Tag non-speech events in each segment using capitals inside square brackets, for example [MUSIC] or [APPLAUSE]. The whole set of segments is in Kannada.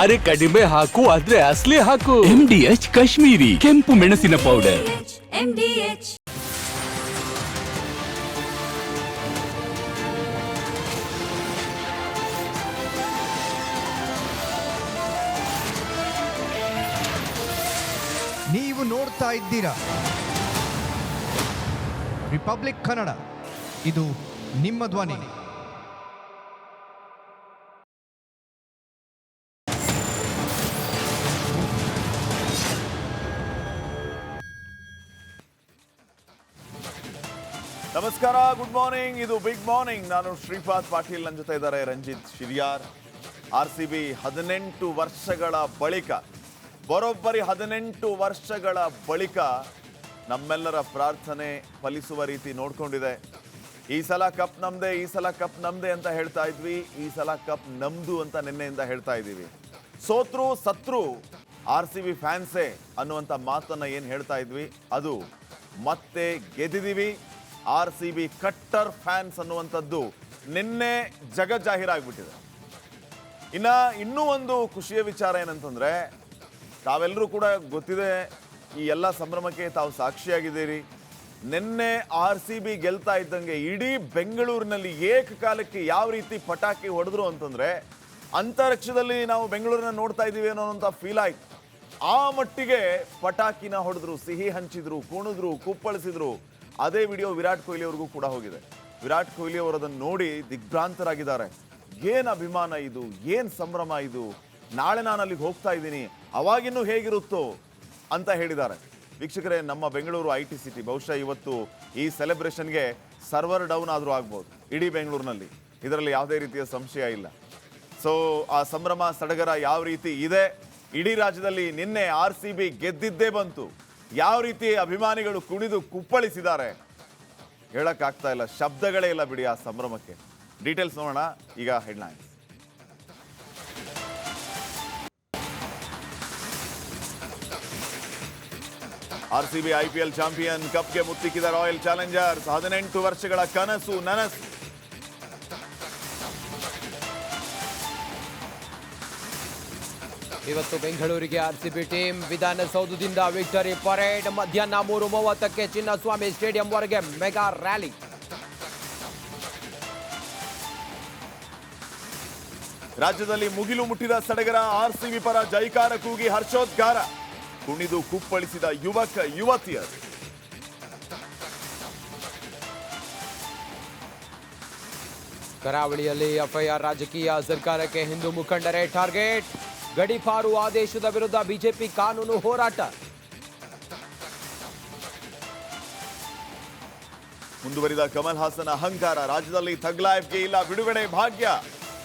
ಅರೆ ಕಡಿಮೆ ಹಾಕು ಆದ್ರೆ ಅಸ್ಲಿ ಹಾಕು. ಎಂಡಿಎಚ್ ಕಾಶ್ಮೀರಿ ಕೆಂಪು ಮೆಣಸಿನ ಪೌಡರ್ MDH ನೀವು ನೋಡ್ತಾ ಇದ್ದೀರಾ? ರಿಪಬ್ಲಿಕ್ ಕನ್ನಡ ಇದು ನಿಮ್ಮ ಧ್ವನಿ. ನಮಸ್ಕಾರ ಗುಡ್ ಮಾರ್ನಿಂಗ್ ಇದು ಬಿಗ್ ಮಾರ್ನಿಂಗ್ ನಾನು ಶ್ರೀಪಾದ್ ಪಾಟೀಲ್ ನನ್ನ ಜೊತೆ ಇದ್ದಾರೆ Ranjith Shiriyar. R C B ಹದಿನೆಂಟು ವರ್ಷಗಳ ಬಳಿಕ, ಬರೋಬ್ಬರಿ ಹದಿನೆಂಟು ವರ್ಷಗಳ ಬಳಿಕ ನಮ್ಮೆಲ್ಲರ ಪ್ರಾರ್ಥನೆ ಫಲಿಸುವ ರೀತಿ ನೋಡ್ಕೊಂಡಿದೆ. ಈ ಸಲ ಕಪ್ ನಮ್ದೆ, ಈ ಸಲ ಕಪ್ ನಮ್ದೆ ಅಂತ ಹೇಳ್ತಾ ಇದ್ವಿ, ಈ ಸಲ ಕಪ್ ನಮ್ದು ಅಂತ ನಿನ್ನೆಯಿಂದ ಹೇಳ್ತಾ ಇದ್ದೀವಿ. ಸೋತ್ರು, ಸತ್ರು ಆರ್ ಸಿ ಬಿ ಫ್ಯಾನ್ಸೇ ಅನ್ನುವಂಥ ಮಾತನ್ನು ಏನು ಹೇಳ್ತಾ ಇದ್ವಿ? ಅದು ಮತ್ತೆ ಗೆದ್ದಿದ್ದೀವಿ ಆರ್ ಸಿ ಬಿ ಕಟ್ಟರ್ ಫ್ಯಾನ್ಸ್ ಅನ್ನುವಂಥದ್ದು ನಿನ್ನೆ ಜಗ ಜಾಹೀರಾಗ್ಬಿಟ್ಟಿದೆ. ಇನ್ನು ಇನ್ನೂ ಒಂದು ಖುಷಿಯ ವಿಚಾರ ಏನಂತಂದರೆ, ತಾವೆಲ್ಲರೂ ಕೂಡ ಗೊತ್ತಿದೆ, ಈ ಎಲ್ಲ ಸಂಭ್ರಮಕ್ಕೆ ತಾವು ಸಾಕ್ಷಿಯಾಗಿದ್ದೀರಿ. ನಿನ್ನೆ ಆರ್ ಸಿ ಬಿ ಗೆಲ್ತಾ ಇದ್ದಂಗೆ ಇಡೀ ಬೆಂಗಳೂರಿನಲ್ಲಿ ಏಕಕಾಲಕ್ಕೆ ಯಾವ ರೀತಿ ಪಟಾಕಿ ಹೊಡೆದ್ರು ಅಂತಂದರೆ, ಅಂತರಿಕ್ಷದಲ್ಲಿ ನಾವು ಬೆಂಗಳೂರನ್ನ ನೋಡ್ತಾ ಇದ್ದೀವಿ ಅನ್ನೋಂಥ ಫೀಲ್ ಆಯ್ತು. ಆ ಮಟ್ಟಿಗೆ ಪಟಾಕಿನ ಹೊಡೆದ್ರು, ಸಿಹಿ ಹಂಚಿದ್ರು, ಕುಣಿದ್ರು, ಕುಪ್ಪಳಿಸಿದ್ರು. ಅದೇ ವಿಡಿಯೋ ವಿರಾಟ್ ಕೊಹ್ಲಿ ಅವ್ರಿಗೂ ಕೂಡ ಹೋಗಿದೆ. ವಿರಾಟ್ ಕೊಹ್ಲಿ ಅವರು ಅದನ್ನು ನೋಡಿ ದಿಗ್ಭ್ರಾಂತರಾಗಿದ್ದಾರೆ. ಏನು ಅಭಿಮಾನ ಇದು? ಏನು ಸಂಭ್ರಮ ಇದು? ನಾಳೆ ನಾನು ಅಲ್ಲಿಗೆ ಹೋಗ್ತಾ ಇದ್ದೀನಿ. ಅವಾಗಿನ್ನೂ ಹೇಗಿರುತ್ತೋ ಅಂತ ಹೇಳಿದ್ದಾರೆ. ವೀಕ್ಷಕರೇ, ನಮ್ಮ ಬೆಂಗಳೂರು ಐ ಟಿ ಸಿಟಿ, ಬಹುಶಃ ಇವತ್ತು ಈ ಸೆಲೆಬ್ರೇಷನ್ಗೆ ಸರ್ವರ್ ಡೌನ್ ಆದರೂ ಆಗ್ಬೋದು. ಇಡೀ ಬೆಂಗಳೂರಿನಲ್ಲಿ. ಇದರಲ್ಲಿ ಯಾವುದೇ ರೀತಿಯ ಸಂಶಯ ಇಲ್ಲ. ಸೊ ಆ ಸಂಭ್ರಮ, ಸಡಗರ ಯಾವ ರೀತಿ ಇದೆ? ಇಡೀ ರಾಜ್ಯದಲ್ಲಿ ನಿನ್ನೆ ಆರ್ ಸಿ ಬಿ ಗೆದ್ದಿದ್ದೇ ಬಂತು. ಯಾವ ರೀತಿ ಅಭಿಮಾನಿಗಳು ಕುಣಿದು ಕುಪ್ಪಳಿಸಿದ್ದಾರೆ ಹೇಳಕ್ಕಾಗ್ತಾ ಇಲ್ಲ. ಶಬ್ದಗಳೇ ಇಲ್ಲ ಬಿಡಿ ಆ ಸಂಭ್ರಮಕ್ಕೆ. ಡೀಟೇಲ್ಸ್ ನೋಡೋಣ. ಈಗ headlines R C B I P L champion ಕಪ್ಗೆ ಮುತ್ತಿಕ್ಕಿದ ರಾಯಲ್ ಚಾಲೆಂಜರ್ಸ್ ಹದಿನೆಂಟು ವರ್ಷಗಳ ಕನಸು, ನನಸು. ಇವತ್ತು ಬೆಂಗಳೂರಿಗೆ ಆರ್ಸಿಬಿ ಟೀಮ್ ವಿಧಾನಸೌಧದಿಂದ ವಿಕ್ಟರಿ ಪರೇಡ್ ಮಧ್ಯಾಹ್ನ ಮೂರು ಮೂವತ್ತಕ್ಕೆ ಚಿನ್ನಸ್ವಾಮಿ ಸ್ಟೇಡಿಯಂವರೆಗೆ ಮೆಗಾ ರ್ಯಾಲಿ. ರಾಜ್ಯದಲ್ಲಿ ಮುಗಿಲು ಮುಟ್ಟಿದ ಸಡಗರ ಆರ್ ಸಿ ಬಿ ಪರ ಜೈಕಾರ ಕೂಗಿ ಹರ್ಷೋದ್ಗಾರ. ಕುಣಿದು ಕುಪ್ಪಳಿಸಿದ ಯುವಕ ಯುವತಿಯರು. ಕರಾವಳಿಯಲ್ಲಿ ಎಫ್ಐಆರ್ ರಾಜಕೀಯ ಸರ್ಕಾರಕ್ಕೆ ಹಿಂದೂ ಮುಖಂಡರೇ ಟಾರ್ಗೆಟ್. ಗಡಿಪಾರು ಆದೇಶದ ವಿರುದ್ಧ ಬಿಜೆಪಿ ಕಾನೂನು ಹೋರಾಟ. ಮುಂದುವರಿದ ಕಮಲ್ ಹಾಸನ್ ಅಹಂಕಾರ, ರಾಜ್ಯದಲ್ಲಿ ಥಗ್ಲಾಯ್ಗೆ ಇಲ್ಲ ಬಿಡುಗಡೆ ಭಾಗ್ಯ.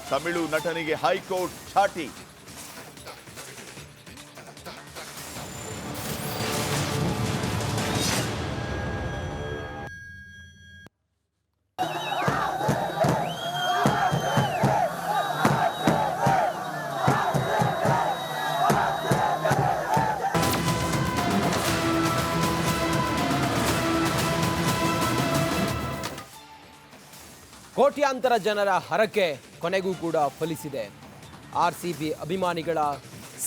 ತಮಿಳು ನಟನಿಗೆ ಹೈಕೋರ್ಟ್ ಛಾಟಿ. ಕೋಟ್ಯಾಂತರ ಜನರ ಹರಕೆ ಕೊನೆಗೂ ಕೂಡ ಫಲಿಸಿದೆ. ಆರ್ ಸಿ ಬಿ ಅಭಿಮಾನಿಗಳ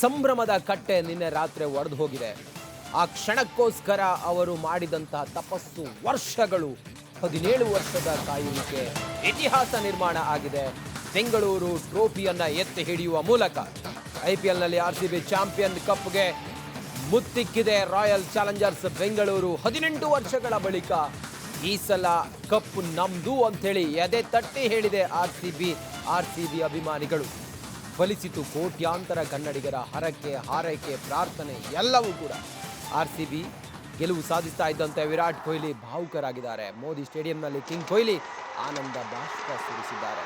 ಸಂಭ್ರಮದ ಕಟ್ಟೆ ನಿನ್ನೆ ರಾತ್ರಿ ಒಡೆದು ಹೋಗಿದೆ. ಆ ಕ್ಷಣಕ್ಕೋಸ್ಕರ ಅವರು ಮಾಡಿದಂತಹ ತಪಸ್ಸು ವರ್ಷಗಳು, ಹದಿನೇಳು ವರ್ಷದ ಕಾಯುವಿಕೆ ಇತಿಹಾಸ ನಿರ್ಮಾಣ ಆಗಿದೆ. ಬೆಂಗಳೂರು ಟ್ರೋಫಿಯನ್ನು ಎತ್ತಿ ಹಿಡಿಯುವ ಮೂಲಕ ಐ ಪಿ ಎಲ್ನಲ್ಲಿ ಆರ್ ಸಿ ಬಿ ಚಾಂಪಿಯನ್ ಕಪ್ಗೆ ಮುತ್ತಿಕ್ಕಿದೆ ರಾಯಲ್ ಚಾಲೆಂಜರ್ಸ್ ಬೆಂಗಳೂರು ಹದಿನೆಂಟು ವರ್ಷಗಳ ಬಳಿಕ ಈ ಸಲ ಕಪ್ ನಮ್ದು ಅಂಥೇಳಿ ಎದೆ ತಟ್ಟಿ ಹೇಳಿದೆ R C B, R C B ಅಭಿಮಾನಿಗಳು. ಫಲಿಸಿತು ಕೋಟ್ಯಾಂತರ ಕನ್ನಡಿಗರ ಹರಕೆ, ಹಾರೈಕೆ, ಪ್ರಾರ್ಥನೆ ಎಲ್ಲವೂ ಕೂಡ. ಆರ್ ಸಿ ಬಿ ಗೆಲುವು ಸಾಧಿಸ್ತಾ ಇದ್ದಂತೆ ವಿರಾಟ್ ಕೊಹ್ಲಿ ಭಾವುಕರಾಗಿದ್ದಾರೆ. ಮೋದಿ ಸ್ಟೇಡಿಯಂನಲ್ಲಿ ಕಿಂಗ್ ಕೊಹ್ಲಿ ಆನಂದ ಭಾಷಣ ಸುರಿಸಿದ್ದಾರೆ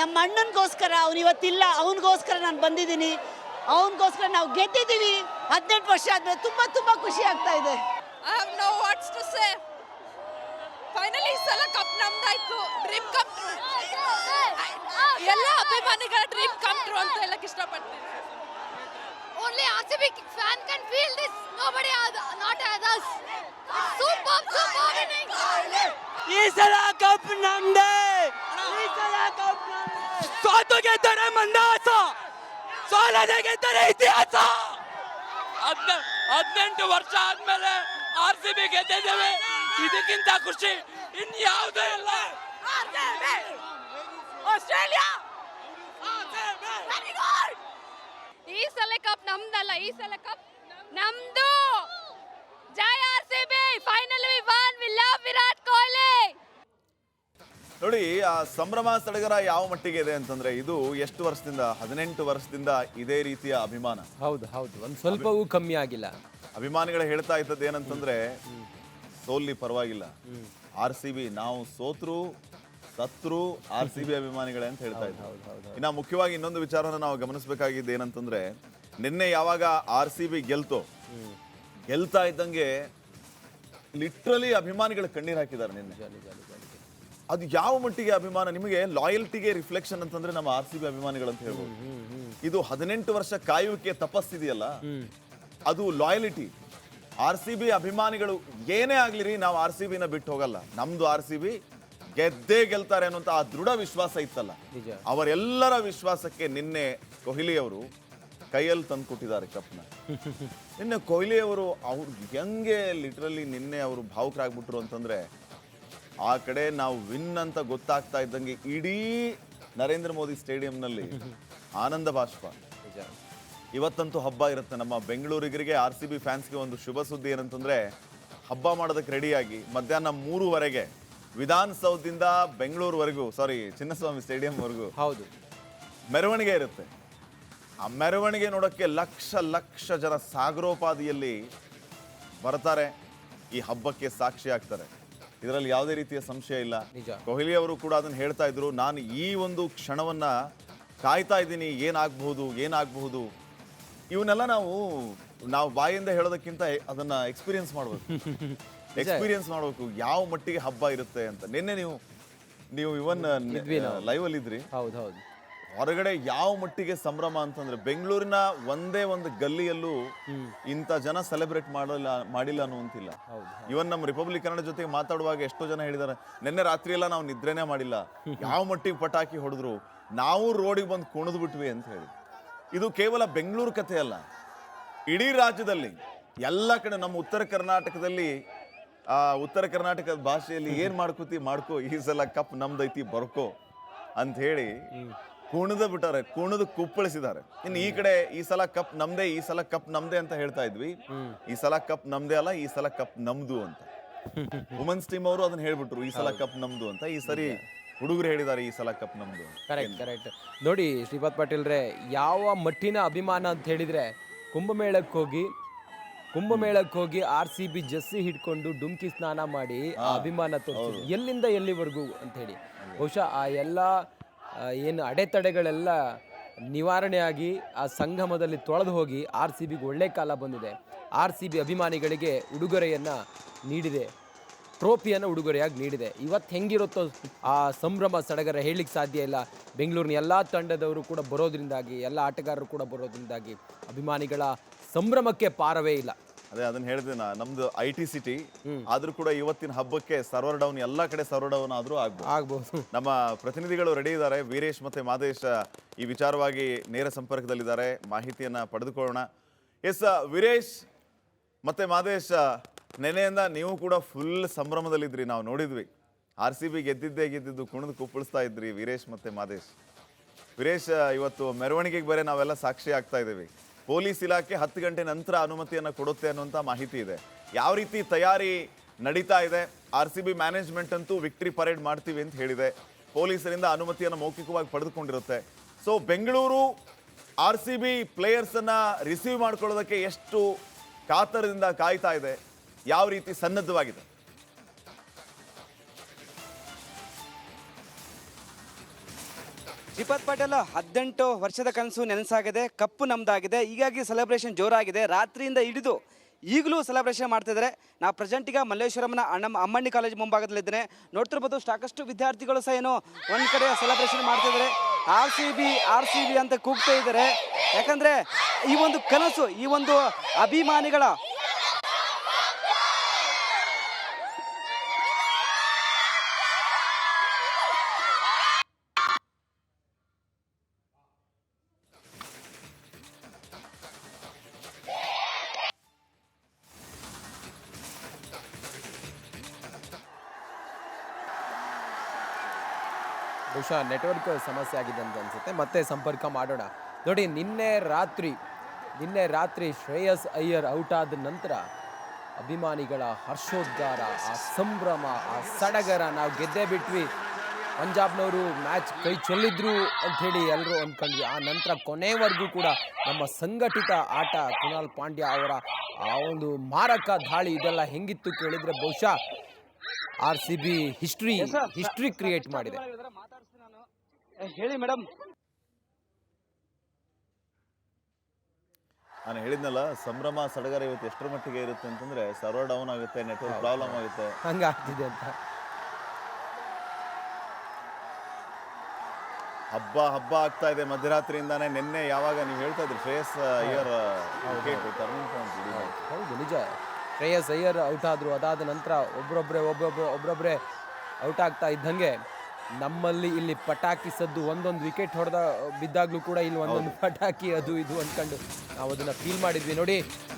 ನಮ್ಮ ಅಣ್ಣನಿಗೋಸ್ಕರ ಅವ್ನು ಇವತ್ತಿಲ್ಲ ಅವನಿಗೋಸ್ಕರ ನಾನು ಬಂದಿದ್ದೀನಿ. ಅವನಿಗೋಸ್ಕರ ನಾವು ಗೆದ್ದಿದ್ದೀವಿ. ಹದಿನೆಂಟು ವರ್ಷ ಆದ್ಮೇಲೆ ತುಂಬ ತುಂಬ ಖುಷಿ ಆಗ್ತಾ ಇದೆ. I have no words to say finally ಈ ಸಲ ಕಪ್ ನಮ್ದಾಯ್ತು. ಡ್ರೀಮ್ ಕಮ್ ಎಲ್ಲ ಅಭಿಮಾನಿಗಳ ಡ್ರೀಮ್ ಕಮ್ ಟ್ರೂ ಅಂತ ಹೇಳಕ್ ಇಷ್ಟಪಡ್ತೀನಿ. Only RCB B fan can feel this nobody not as us super super ಈ ಸಲ ಕಪ್ ನಮ್ದೇ. ಕಪ್ ಸೋತು ಗೆದ್ದರೆ ಮಂದಾಸ ಸೋಲದೆ ಗೆದ್ದರೆ ಇತಿಹಾಸ ಹದಿನೆಂಟು ವರ್ಷ ಆದ್ಮೇಲೆ ಆರ್ ಸಿ ಬಿ ಗೆದ್ದಿದ್ದೇವೆ ಇದಕ್ಕಿಂತ ಖುಷಿ ಇನ್ಯಾವುದೂ ಇಲ್ಲ ಆಸ್ಟ್ರೇಲಿಯಾ ಈ ಸಲ ಕಪ್ ನಮ್ದಲ್ಲ ಈ ಸಲ ಕಪ್ ನಮ್ದು ಜೈ R C B final we won we love Virat Kohli ನೋಡಿ ಆ ಸಂಭ್ರಮ ಸಡಗರ ಯಾವ ಮಟ್ಟಿಗೆ ಇದೆ ಅಂತಂದ್ರೆ ಇದು ಎಷ್ಟು ವರ್ಷದಿಂದ ಹದಿನೆಂಟು ವರ್ಷದಿಂದ ಇದೇ ರೀತಿಯ ಅಭಿಮಾನ. ಹೌದು ಹೌದು. ಒಂದು ಸ್ವಲ್ಪವೂ ಕಮ್ಮಿ ಆಗಿಲ್ಲ. ಅಭಿಮಾನಿಗಳು ಹೇಳ್ತಾ ಇದ್ದದ್ದು ಏನಂತಂದ್ರೆ ಸೋಲ್ಲಿ ಪರವಾಗಿಲ್ಲ. ಆರ್ ಸಿ ಬಿ ನಾವು ಸೋತ್ರು ಸತ್ರು ಆರ್ ಸಿ ಬಿ ಅಭಿಮಾನಿಗಳೇ ಅಂತ ಹೇಳ್ತಾ ಹೌದು ಇನ್ನ ಮುಖ್ಯವಾಗಿ ಇನ್ನೊಂದು ವಿಚಾರವನ್ನು ನಾವು ಗಮನಿಸಬೇಕಾಗಿದ್ದು ಏನಂತಂದ್ರೆ ನಿನ್ನೆ ಯಾವಾಗ ಆರ್ ಸಿ ಬಿ ಗೆಲ್ತೋ ಗೆಲ್ತಾ ಇದ್ದಂಗೆ ಲಿಟ್ರಲಿ ಅಭಿಮಾನಿಗಳು ಕಣ್ಣೀರ್ ಹಾಕಿದ್ದಾರೆ ನಿನ್ನೆ. ಅದು ಯಾವ ಮಟ್ಟಿಗೆ ಅಭಿಮಾನ? ನಿಮಗೆ ಲಾಯಲ್ಟಿಗೆ ರಿಫ್ಲೆಕ್ಷನ್ ಅಂತಂದ್ರೆ ನಮ್ಮ ಆರ್ ಸಿ ಬಿ ಅಭಿಮಾನಿಗಳು ಅಂತ ಹೇಳ್ಬೋದು. ಇದು ಹದಿನೆಂಟು ವರ್ಷ ಕಾಯುವಿಕೆ ತಪಸ್ಸಿದೆಯಲ್ಲ? ಅದು ಲಾಯಲಿಟಿ ಆರ್ ಸಿ ಬಿ ಅಭಿಮಾನಿಗಳು ಏನೇ ಆಗ್ಲಿರಿ ನಾವು ಆರ್ ಸಿ ಬಿನ ಬಿಟ್ಟು ಹೋಗಲ್ಲ. ನಮ್ದು ಆರ್ ಸಿ ಬಿ ಗೆದ್ದೇ ಗೆಲ್ತಾರೆ ಅನ್ನುವಂತ ಆ ದೃಢ ವಿಶ್ವಾಸ ಇತ್ತಲ್ಲ. ಅವರೆಲ್ಲರ ವಿಶ್ವಾಸಕ್ಕೆ ನಿನ್ನೆ ಕೊಹ್ಲಿಯವರು ಕೈಯಲ್ಲಿ ತಂದು ಕೊಟ್ಟಿದ್ದಾರೆ ಕಪ್ನ. [LAUGHS] ನಿನ್ನೆ ಕೊಹ್ಲಿಯವರು ಅವ್ರು ಹೆಂಗೆ ಲಿಟ್ರಲಿ ನಿನ್ನೆ ಅವರು ಭಾವುಕರಾಗ್ಬಿಟ್ರು ಅಂತಂದ್ರೆ ಆ ಕಡೆ ನಾವು ವಿನ್ ಅಂತ ಗೊತ್ತಾಗ್ತಾ ಇದ್ದಂಗೆ ಇಡೀ ನರೇಂದ್ರ ಮೋದಿ ಸ್ಟೇಡಿಯಂನಲ್ಲಿ ಆನಂದ ಬಾಷ್ಪ ಇವತ್ತಂತೂ ಹಬ್ಬ ಇರುತ್ತೆ. ನಮ್ಮ ಬೆಂಗಳೂರಿಗರಿಗೆ ಆರ್ ಸಿ ಬಿ ಫ್ಯಾನ್ಸ್ಗೆ ಒಂದು ಶುಭ ಸುದ್ದಿ ಏನಂತಂದ್ರೆ ಹಬ್ಬ ಮಾಡೋದಕ್ಕೆ ರೆಡಿಯಾಗಿ ಮಧ್ಯಾಹ್ನ ಮೂರುವರೆಗೆ ವಿಧಾನಸೌಧದಿಂದ ಬೆಂಗಳೂರುವರೆಗೂ ಸಾರಿ ಚಿನ್ನಸ್ವಾಮಿ ಸ್ಟೇಡಿಯಂವರೆಗೂ ಹೌದು. ಮೆರವಣಿಗೆ ಇರುತ್ತೆ. ಆ ಮೆರವಣಿಗೆ ನೋಡೋಕ್ಕೆ ಲಕ್ಷ ಲಕ್ಷ ಜನ ಸಾಗರೋಪಾದಿಯಲ್ಲಿ ಬರ್ತಾರೆ. ಈ ಹಬ್ಬಕ್ಕೆ ಸಾಕ್ಷಿ ಆಗ್ತಾರೆ. ಇದರಲ್ಲಿ ಯಾವುದೇ ರೀತಿಯ ಸಂಶಯ ಇಲ್ಲ. ಕೊಹ್ಲಿ ಅವರು ಕೂಡ ಅದನ್ನ ಹೇಳ್ತಾ ಇದ್ರು ನಾನು ಈ ಒಂದು ಕ್ಷಣವನ್ನ ಕಾಯ್ತಾ ಇದ್ದೀನಿ ಏನಾಗಬಹುದು ಏನಾಗಬಹುದು. ಇವನ್ನೆಲ್ಲ ನಾವು ನಾವು ಬಾಯಿಂದ ಹೇಳೋದಕ್ಕಿಂತ ಅದನ್ನ ಎಕ್ಸ್ಪೀರಿಯನ್ಸ್ ಮಾಡಬೇಕು. ಎಕ್ಸ್ಪೀರಿಯನ್ಸ್ ಮಾಡಬೇಕು. ಯಾವ ಮಟ್ಟಿಗೆ ಹಬ್ಬ ಇರುತ್ತೆ ಅಂತ. ನಿನ್ನೆ ನೀವು ನೀವು ಇವನ್. ಲೈವ್ ಅಲ್ಲಿ ಇದ್ರಿ ಹೌದು ಹೌದು. ಹೊರಗಡೆ ಯಾವ ಮಟ್ಟಿಗೆ ಸಂಭ್ರಮ ಅಂತಂದ್ರೆ ಬೆಂಗಳೂರಿನ ಒಂದೇ ಒಂದು ಗಲ್ಲಿಯಲ್ಲೂ ಇಂಥ ಜನ ಸೆಲೆಬ್ರೇಟ್ ಮಾಡಲ್ಲ ಮಾಡಿಲ್ಲ ಅನ್ನುವಂತಿಲ್ಲ. ಇವನ್ ನಮ್ಮ ರಿಪಬ್ಲಿಕ್ ಕನ್ನಡ ಜೊತೆಗೆ ಮಾತಾಡುವಾಗ ಎಷ್ಟೋ ಜನ ಹೇಳಿದ್ದಾರೆ ನಿನ್ನೆ ರಾತ್ರಿ ಎಲ್ಲ ನಾವು ನಿದ್ರೆನೇ ಮಾಡಿಲ್ಲ. ಯಾವ ಮಟ್ಟಿಗೆ ಪಟಾಕಿ ಹೊಡೆದ್ರು? ನಾವು ರೋಡಿಗೆ ಬಂದು ಕುಣಿದು ಬಿಟ್ವಿ ಅಂತ ಹೇಳಿ. ಇದು ಕೇವಲ ಬೆಂಗಳೂರು ಕಥೆ ಅಲ್ಲ. ಇಡೀ ರಾಜ್ಯದಲ್ಲಿ ಎಲ್ಲ ಕಡೆ ನಮ್ಮ ಉತ್ತರ ಕರ್ನಾಟಕದಲ್ಲಿ ಆ ಉತ್ತರ ಕರ್ನಾಟಕದ ಭಾಷೆಯಲ್ಲಿ ಏನ್ ಮಾಡ್ಕೋತಿ ಮಾಡ್ಕೋ ಈ ಸಲ ಕಪ್ ನಮ್ದೈತಿ ಬರ್ಕೋ ಅಂತ ಹೇಳಿ ಕುಣಿದ ಬಿಟ್ಟಾರೆ ಕುಣಿದು ಕುಪ್ಪಳಿಸಿದ್ದಾರೆ. ಇನ್ನು ಈ ಕಡೆ ಈ ಸಲ ಕಪ್ ನಮ್ದೇ ಈ ಸಲ ಕಪ್ ನಮ್ದೇ ಅಂತ ಹೇಳ್ತಾ ಇದ್ವಿ. ಈ ಸಲ ಕಪ್ ನಮ್ದೇ ಅಲ್ಲ ಈ ಸಲ ಕಪ್ ನಮ್ದು ಅಂತ. [LAUGHS] ವುಮೆನ್ಸ್ ಟೀಮ್ ಅವರು ಅದನ್ನ ಹೇಳ್ಬಿಟ್ರು ಈ ಸಲ ಕಪ್ ನಮ್ದು ಅಂತ. ಈ ಸರಿ ಹುಡುಗರು ಹೇಳಿದ್ದಾರೆ ಈ ಸಲ ಕಪ್ ನಮ್ದು ಕರೆಕ್ಟ್ ಕರೆಕ್ಟ್ ನೋಡಿ ಶ್ರೀಪಾದ್ ಪಾಟೀಲ್ರೆ ಯಾವ ಮಟ್ಟಿನ ಅಭಿಮಾನ ಅಂತ ಹೇಳಿದ್ರೆ ಕುಂಭಮೇಳಕ್ಕೆ ಹೋಗಿ ಕುಂಭಮೇಳಕ್ಕೆ ಹೋಗಿ ಆರ್ ಸಿ ಬಿ ಜಸ್ಸಿ ಹಿಡ್ಕೊಂಡು ಡುಮ್ಕಿ ಸ್ನಾನ ಮಾಡಿ ಆ ಅಭಿಮಾನ ತೋರಿಸಿ ಎಲ್ಲಿಂದ ಎಲ್ಲಿವರೆಗೂ ಅಂತ ಹೇಳಿ. ಬಹುಶಃ ಆ ಎಲ್ಲ ಏನು ಅಡೆತಡೆಗಳೆಲ್ಲ ನಿವಾರಣೆಯಾಗಿ ಆ ಸಂಗಮದಲ್ಲಿ ತೊಳೆದು ಹೋಗಿ ಆರ್ ಸಿ ಬಿಗೆ ಒಳ್ಳೆ ಕಾಲ ಬಂದಿದೆ. ಆರ್ ಸಿ ಬಿ ಅಭಿಮಾನಿಗಳಿಗೆ ಉಡುಗೊರೆಯನ್ನು ನೀಡಿದೆ. ಟ್ರೋಫಿಯನ್ನು ಉಡುಗೊರೆಯಾಗಿ ನೀಡಿದೆ. ಇವತ್ತು ಹೆಂಗಿರುತ್ತೋ ಆ ಸಂಭ್ರಮ ಸಡಗರ ಹೇಳಲಿಕ್ಕೆ ಸಾಧ್ಯ ಇಲ್ಲ. ಬೆಂಗಳೂರಿನ ಎಲ್ಲ ತಂಡದವರು ಕೂಡ ಬರೋದ್ರಿಂದಾಗಿ, ಎಲ್ಲ ಆಟಗಾರರು ಕೂಡ ಬರೋದ್ರಿಂದಾಗಿ ಅಭಿಮಾನಿಗಳ ಸಂಭ್ರಮಕ್ಕೆ ಪಾರವೇ ಇಲ್ಲ. ಅದೇ ಅದನ್ನ ಹೇಳಿದೆ ನಾ ನಮ್ದು ಐ ಟಿ ಸಿಟಿ ಆದ್ರೂ ಕೂಡ ಇವತ್ತಿನ ಹಬ್ಬಕ್ಕೆ ಸರ್ವರ್ ಡೌನ್ ಎಲ್ಲಾ ಕಡೆ ಸರ್ವರ್ ಡೌನ್ ಆದ್ರೂ ಆಗ್ಬಹುದು ಆಗ್ಬೋದು. ನಮ್ಮ ಪ್ರತಿನಿಧಿಗಳು ರೆಡಿ ಇದ್ದಾರೆ. ವೀರೇಶ್ ಮತ್ತೆ ಮಾದೇಶ್ ಈ ವಿಚಾರವಾಗಿ ನೇರ ಸಂಪರ್ಕದಲ್ಲಿದ್ದಾರೆ. ಮಾಹಿತಿಯನ್ನ ಪಡೆದುಕೊಳ್ಳೋಣ. ಎಸ್ ವೀರೇಶ್ ಮತ್ತೆ ಮಾದೇಶ್ ನೆನೆಯಿಂದ ನೀವು ಕೂಡ ಫುಲ್ ಸಂಭ್ರಮದಲ್ಲಿದ್ರಿ. ನಾವು ನೋಡಿದ್ವಿ. ಆರ್ ಸಿ ಬಿ ಗೆದ್ದಿದ್ದೇ ಗೆದ್ದಿದ್ದು ಕುಣಿದು ಕುಪ್ಪಳಿಸ್ತಾ ಇದ್ರಿ ವೀರೇಶ್ ಮತ್ತೆ ಮಾದೇಶ್. ವೀರೇಶ್ ಇವತ್ತು ಮೆರವಣಿಗೆಗೆ ಬೇರೆ ನಾವೆಲ್ಲ ಸಾಕ್ಷಿ ಆಗ್ತಾ ಇದ್ದೀವಿ. ಪೊಲೀಸ್ ಇಲಾಖೆ ಹತ್ತು ಗಂಟೆ ನಂತರ ಅನುಮತಿಯನ್ನು ಕೊಡುತ್ತೆ ಅನ್ನುವಂಥ ಮಾಹಿತಿ ಇದೆ. ಯಾವ ರೀತಿ ತಯಾರಿ ನಡೀತಾ ಇದೆ, ಆರ್ ಸಿ ಬಿ ಮ್ಯಾನೇಜ್ಮೆಂಟ್ ಅಂತೂ ವಿಕ್ಟ್ರಿ ಪರೇಡ್ ಮಾಡ್ತೀವಿ ಅಂತ ಹೇಳಿದೆ. ಪೊಲೀಸರಿಂದ ಅನುಮತಿಯನ್ನು ಮೌಖಿಕವಾಗಿ ಪಡೆದುಕೊಂಡಿರುತ್ತೆ. So Bengaluru R C B ಪ್ಲೇಯರ್ಸನ್ನು receive ಮಾಡ್ಕೊಳ್ಳೋದಕ್ಕೆ ಎಷ್ಟು ಕಾತರದಿಂದ ಕಾಯ್ತಾ ಇದೆ, ಯಾವ ರೀತಿ ಸನ್ನದ್ಧವಾಗಿದೆ? ಶ್ರೀಪಾದ್ ಪಾಟೀಲ್ ಹದಿನೆಂಟು ವರ್ಷದ ಕನಸು ನೆನಸಾಗಿದೆ, ಕಪ್ಪು ನಮ್ದಾಗಿದೆ, ಹೀಗಾಗಿ ಸೆಲೆಬ್ರೇಷನ್ ಜೋರಾಗಿದೆ, ರಾತ್ರಿಯಿಂದ ಹಿಡಿದು ಈಗಲೂ ಸೆಲೆಬ್ರೇಷನ್ ಮಾಡ್ತಿದ್ದಾರೆ. ನಾ ಪ್ರೆಸೆಂಟಿಗೆ ಈಗ ಮಲ್ಲೇಶ್ವರಂನ ಅಣ್ಣ, ಅಮ್ಮಣ್ಣಿ ಕಾಲೇಜ್ ಮುಂಭಾಗದಲ್ಲಿದ್ದೇನೆ. ನೋಡ್ತಿರ್ಬೋದು ಸಾಕಷ್ಟು ವಿದ್ಯಾರ್ಥಿಗಳು ಸಹ ಏನು ಒಂದು ಕಡೆ ಸೆಲೆಬ್ರೇಷನ್ ಮಾಡ್ತಿದ್ದಾರೆ. R C B R C B ಅಂತ ಕೂಗ್ತಾ ಇದ್ದಾರೆ. ಯಾಕಂದರೆ ಈ ಒಂದು ಕನಸು, ಈ ಒಂದು ಅಭಿಮಾನಿಗಳ ಬಹುಶಃ ನೆಟ್ವರ್ಕ್ ಸಮಸ್ಯೆ ಆಗಿದೆ ಅಂತ ಅನ್ಸುತ್ತೆ. ಮತ್ತೆ ಸಂಪರ್ಕ ಮಾಡೋಣ. ನೋಡಿ ನಿನ್ನೆ ರಾತ್ರಿ ನಿನ್ನೆ ರಾತ್ರಿ ಶ್ರೇಯಸ್ ಅಯ್ಯರ್ ಔಟ್ ಆದ ನಂತರ ಅಭಿಮಾನಿಗಳ ಹರ್ಷೋದ್ಗಾರ ಆ ಸಂಭ್ರಮ ಆ ಸಡಗರ ನಾವು ಗೆದ್ದೇ ಬಿಟ್ವಿ. ಪಂಜಾಬ್ನವರು ಮ್ಯಾಚ್ ಕೈ ಚೆಲ್ಲಿದ್ರು ಅಂಥೇಳಿ ಎಲ್ಲರೂ ಅಂದ್ಕೊಂಡ್ವಿ ಆ ನಂತರ ಕೊನೆವರೆಗೂ ಕೂಡ ನಮ್ಮ ಸಂಘಟಿತ ಆಟ ಕುಣಾಲ್ ಪಾಂಡ್ಯ ಅವರ ಆ ಒಂದು ಮಾರಕ ದಾಳಿ ಇದೆಲ್ಲ ಹೆಂಗಿತ್ತು ಕೇಳಿದ್ರೆ ಬಹುಶಃ R C B history history create ಮಾಡಿದೆ. ಹೇಳಿ ಮೇಡಮ್. ನಾನು ಹೇಳಿದ್ನಲ್ಲ ಸಂಭ್ರಮ ಸಡಗರ ಇವತ್ತು ಎಷ್ಟರ ಮಟ್ಟಿಗೆ ಇರುತ್ತೆ ಅಂತಂದ್ರೆ ಸರ್ವರ್ ಡೌನ್ ಆಗುತ್ತೆ ನೆಟ್ವರ್ಕ್ ಪ್ರಾಬ್ಲಮ್ ಆಗುತ್ತೆ. ಹಂಗಾಗ್ತಿದೆ ಅಂತ. ಹಬ್ಬ ಹಬ್ಬ ಆಗ್ತಾ ಇದೆ ಮಧ್ಯರಾತ್ರಿಯಿಂದಾನೇ ನಿನ್ನೆ ಯಾವಾಗ ನೀವು ಹೇಳ್ತಾ ಇದ್ರಿ ಶ್ರೇಯಸ್ ಅಯ್ಯರ್ ಪಾಯಿಂಟ್ ಇಡೀ match. ಹೌದು. ನಿಜ. ಶ್ರೇಯಸ್ ಅಯ್ಯರ್ ಔಟ್ ಆದ್ರು ಅದಾದ ನಂತರ ಒಬ್ರೊಬ್ರೆ ಒಬ್ಬೊಬ್ರೆ ಒಬ್ರೊಬ್ರೆ ಔಟ್ ಆಗ್ತಾ ಇದ್ದಂಗೆ ನಮ್ಮಲ್ಲಿ ಇಲ್ಲಿ ಪಟಾಕಿ ಸದ್ದು ಒಂದೊಂದು ವಿಕೆಟ್ ಹೊಡೆದ ಬಿದ್ದಾಗ್ಲೂ ಕೂಡ ಇಲ್ಲಿ ಒಂದೊಂದು ಪಟಾಕಿ ಅದು ಇದು ಅಂದ್ಕೊಂಡು ನಾವು ಅದನ್ನು ಫೀಲ್ ಮಾಡಿದ್ವಿ. ನೋಡಿ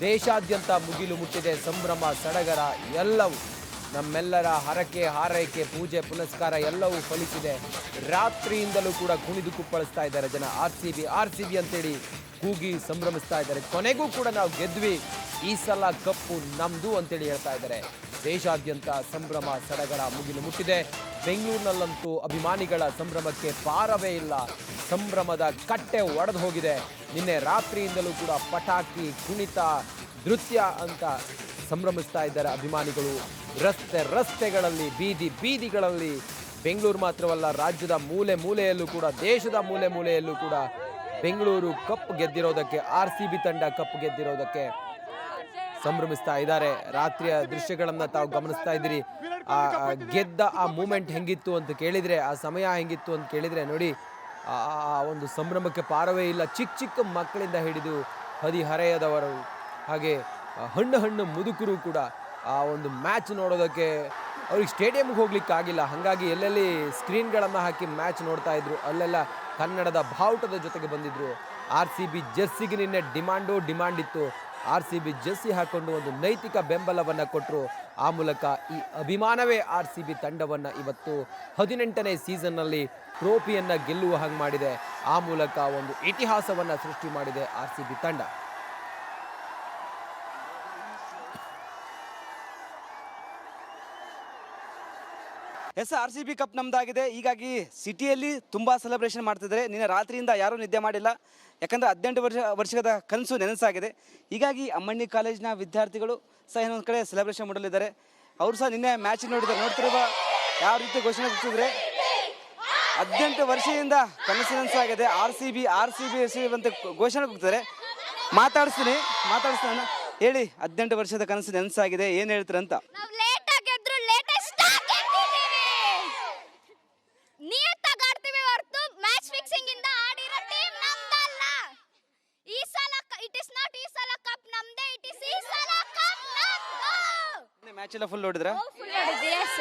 ದೇಶಾದ್ಯಂತ ಮುಗಿಲು ಮುಟ್ಟಿದೆ ಸಂಭ್ರಮ ಸಡಗರ ಎಲ್ಲವೂ. ನಮ್ಮೆಲ್ಲರ ಹರಕೆ ಹಾರೈಕೆ ಪೂಜೆ ಪುನಸ್ಕಾರ ಎಲ್ಲವೂ ಫಲಿಸಿದೆ. ರಾತ್ರಿಯಿಂದಲೂ ಕೂಡ ಕುಣಿದು ಕುಪ್ಪಳಿಸ್ತಾ ಇದ್ದಾರೆ ಜನ. R C B R C B ಅಂತೇಳಿ ಕೂಗಿ ಸಂಭ್ರಮಿಸ್ತಾ ಇದ್ದಾರೆ. ಕೊನೆಗೂ ಕೂಡ ನಾವು ಗೆದ್ವಿ. ಈ ಸಲ ಕಪ್ಪು ನಮ್ಮದು ಅಂತೇಳಿ ಹೇಳ್ತಾ ಇದ್ದಾರೆ. ದೇಶಾದ್ಯಂತ ಸಂಭ್ರಮ ಸಡಗರ ಮುಗಿಲು ಮುಟ್ಟಿದೆ. ಬೆಂಗಳೂರಿನಲ್ಲಂತೂ ಅಭಿಮಾನಿಗಳ ಸಂಭ್ರಮಕ್ಕೆ ಪಾರವೇ ಇಲ್ಲ. ಸಂಭ್ರಮದ ಕಟ್ಟೆ ಒಡೆದು ಹೋಗಿದೆ. ನಿನ್ನೆ ರಾತ್ರಿಯಿಂದಲೂ ಕೂಡ ಪಟಾಕಿ, ಕುಣಿತ, ನೃತ್ಯ ಅಂತ ಸಂಭ್ರಮಿಸ್ತಾ ಇದ್ದಾರೆ ಅಭಿಮಾನಿಗಳು. ರಸ್ತೆ ರಸ್ತೆಗಳಲ್ಲಿ, ಬೀದಿ ಬೀದಿಗಳಲ್ಲಿ, ಬೆಂಗಳೂರು ಮಾತ್ರವಲ್ಲ, ರಾಜ್ಯದ ಮೂಲೆ ಮೂಲೆಯಲ್ಲೂ ಕೂಡ, ದೇಶದ ಮೂಲೆ ಮೂಲೆಯಲ್ಲೂ ಕೂಡ ಬೆಂಗಳೂರು ಕಪ್ ಗೆದ್ದಿರೋದಕ್ಕೆ, ಆರ್ ಸಿ ಬಿ ತಂಡ ಕಪ್ ಗೆದ್ದಿರೋದಕ್ಕೆ ಸಂಭ್ರಮಿಸ್ತಾ ಇದ್ದಾರೆ. ರಾತ್ರಿಯ ದೃಶ್ಯಗಳನ್ನ ತಾವು ಗಮನಿಸ್ತಾ ಇದ್ದೀರಿ. ಆ ಗೆದ್ದ ಆ ಮೂಮೆಂಟ್ ಹೆಂಗಿತ್ತು ಅಂತ ಕೇಳಿದ್ರೆ, ಆ ಸಮಯ ಹೆಂಗಿತ್ತು ಅಂತ ಕೇಳಿದ್ರೆ ನೋಡಿ, ಆ ಒಂದು ಸಂಭ್ರಮಕ್ಕೆ ಪಾರವೇ ಇಲ್ಲ. ಚಿಕ್ಕ ಚಿಕ್ಕ ಮಕ್ಕಳಿಂದ ಹಿಡಿದು ಹದಿಹರೆಯದವರು, ಹಾಗೆ ಹಣ್ಣು ಹಣ್ಣು ಮುದುಕರು ಕೂಡ ಆ ಒಂದು ಮ್ಯಾಚ್ ನೋಡೋದಕ್ಕೆ ಅವ್ರಿಗೆ ಸ್ಟೇಡಿಯಂಗೆ ಹೋಗ್ಲಿಕ್ಕೆ ಆಗಿಲ್ಲ. ಹಾಗಾಗಿ ಎಲ್ಲೆಲ್ಲಿ ಸ್ಕ್ರೀನ್ಗಳನ್ನು ಹಾಕಿ ಮ್ಯಾಚ್ ನೋಡ್ತಾ ಇದ್ರು, ಅಲ್ಲೆಲ್ಲ ಕನ್ನಡದ ಬಾವುಟದ ಜೊತೆಗೆ ಬಂದಿದ್ರು. ಆರ್ ಸಿ ಬಿ ಜೆರ್ಸಿಗೆ ನಿನ್ನೆ ಡಿಮಾಂಡು ಡಿಮಾಂಡ್ ಇತ್ತು. ಆರ್ ಸಿ ಬಿ ಜೆಸ್ಸಿ ಹಾಕೊಂಡು ಒಂದು ನೈತಿಕ ಬೆಂಬಲವನ್ನು ಕೊಟ್ಟರು ಆ ಮೂಲಕ ಈ ಅಭಿಮಾನವೇ ಆರ್ ಸಿ ಬಿ ತಂಡವನ್ನು ಇವತ್ತು ಹದಿನೆಂಟನೇ ಸೀಸನ್ನಲ್ಲಿ ಟ್ರೋಫಿಯನ್ನು ಗೆಲ್ಲುವ ಹಾಗೆ ಮಾಡಿದೆ. ಆ ಮೂಲಕ ಒಂದು ಇತಿಹಾಸವನ್ನು ಸೃಷ್ಟಿ ಮಾಡಿದೆ ಆರ್ ಸಿ ತಂಡ. S R C B cup ನಮ್ದಾಗಿದೆ. ಹೀಗಾಗಿ ಸಿಟಿಯಲ್ಲಿ ತುಂಬ ಸೆಲೆಬ್ರೇಷನ್ ಮಾಡ್ತಿದ್ದಾರೆ. ನಿನ್ನೆ ರಾತ್ರಿಯಿಂದ ಯಾರೂ ನಿದ್ದೆ ಮಾಡಿಲ್ಲ. ಯಾಕಂದರೆ ಹದಿನೆಂಟು ವರ್ಷ, ವರ್ಷದ ಕನಸು ನೆನಸಾಗಿದೆ. ಹೀಗಾಗಿ ಅಮ್ಮಣ್ಣಿ ಕಾಲೇಜಿನ ವಿದ್ಯಾರ್ಥಿಗಳು ಸಹ ಇನ್ನೊಂದು ಕಡೆ ಸೆಲೆಬ್ರೇಷನ್ ಮಾಡಲಿದ್ದಾರೆ. ಅವರು ಸಹ ನಿನ್ನೆ ಮ್ಯಾಚ್ ನೋಡಿದ್ದಾರೆ ನೋಡ್ತಿರುವ ಯಾವ ರೀತಿ ಘೋಷಣೆ ಕೊಡ್ತಿದ್ರೆ ಹದಿನೆಂಟು ವರ್ಷದಿಂದ ಕನಸು ನೆನಸಾಗಿದೆ. R C B R C B C ಅಂತ ಘೋಷಣೆ ಕೊಡ್ತಾರೆ ಮಾತಾಡಿಸ್ತೀನಿ ಮಾತಾಡಿಸ್ತೀನಿ ಹೇಳಿ, ಹದಿನೆಂಟು ವರ್ಷದ ಕನಸು ನೆನಸಾಗಿದೆ. ಏನು ಹೇಳ್ತೀರಂತ? ಮ್ಯಾಚ್ ಎಲ್ಲ ಫುಲ್ ನೋಡಿದ್ರ ಎಸ್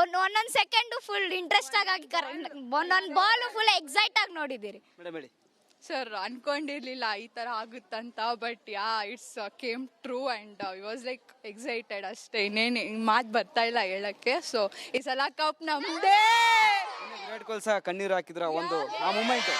ಒಂದೊಂದು ಸೆಕೆಂಡು ಫುಲ್ ಇಂಟ್ರೆಸ್ಟ್ ಆಗಿ ಒಂದೊಂದು ಬಾಲ್ ಫುಲ್ ಎಕ್ಸೈಟ್ ಆಗಿ ನೋಡಿದ್ದೀರಿ. ಮೇಡಮ್ ಹೇಳಿ. ಸರ್ ಅನ್ಕೊಂಡಿರ್ಲಿಲ್ಲ ಈ ತರ ಆಗುತ್ತಂತ but ya it's came true and was like excited ಅಷ್ಟೇ. ಇನ್ನೇನು ಮಾತು ಬರ್ತಾ ಇಲ್ಲ ಹೇಳಕ್ಕೆ. ಸೊ ಈ ಸಲ ಕಪ್ ನಮ್ದೇ ವಿರಾಟ್ ಕೊಹ್ಲಿ ಸಹ ಕಣ್ಣೀರು ಹಾಕಿದ್ರ ಒಂದು ಆ ಮೂಮೆಂಟ್